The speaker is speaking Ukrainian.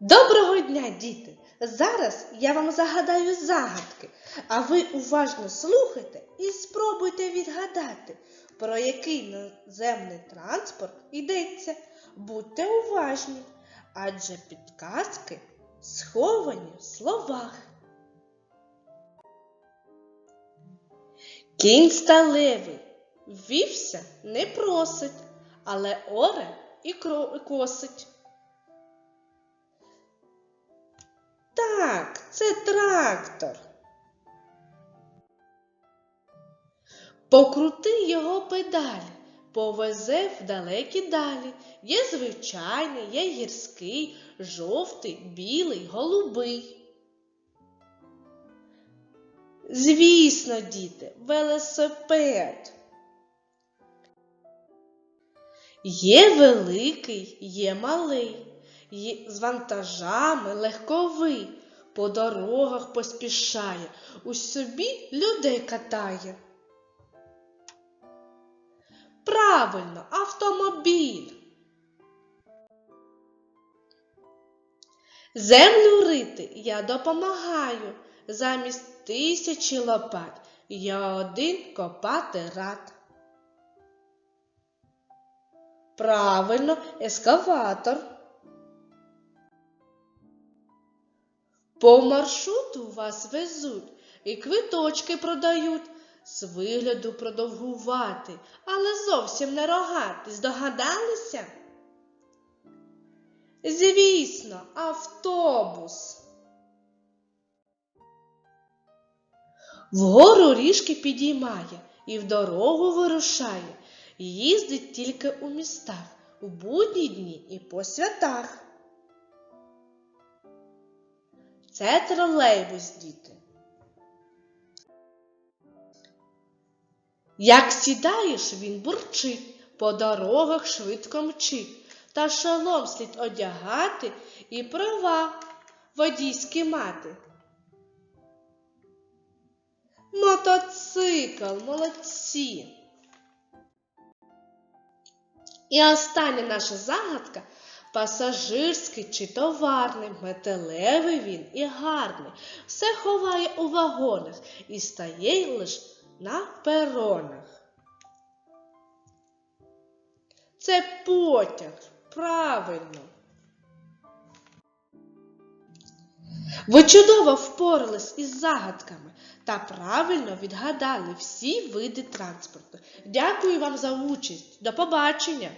Доброго дня, діти! Зараз я вам загадаю загадки, а ви уважно слухайте і спробуйте відгадати, про який наземний транспорт йдеться. Будьте уважні, адже підказки сховані в словах. Кінь сталевий, вівся не просить, але оре і косить. Так, це трактор. Покрути його педалі, повезе в далекі далі. Є звичайний, є гірський, жовтий, білий, голубий. Звісно, діти, велосипед. Є великий, є малий, є з вантажами легковий, по дорогах поспішає, у собі людей катає. Правильно, автомобіль. Землю рити я допомагаю, замість тисячі лопат я один копати рад. Правильно, ескаватор. По маршруту вас везуть і квиточки продають. З вигляду продовгувати, але зовсім не рогати. Здогадалися? Звісно, автобус. Вгору ріжки підіймає і в дорогу вирушає. Їздить тільки у містах, у будні дні і по святах. Це тролейбус, діти. Як сідаєш, він бурчить, по дорогах швидко мчить, та шолом слід одягати і права водійські мати. Мотоцикл, молодці. І остання наша загадка пасажирський чи товарний, металевий він і гарний, все ховає у вагонах і стає лише на перонах. Це потяг, правильно. Ви чудово впорались із загадками та правильно відгадали всі види транспорту. Дякую вам за участь. До побачення!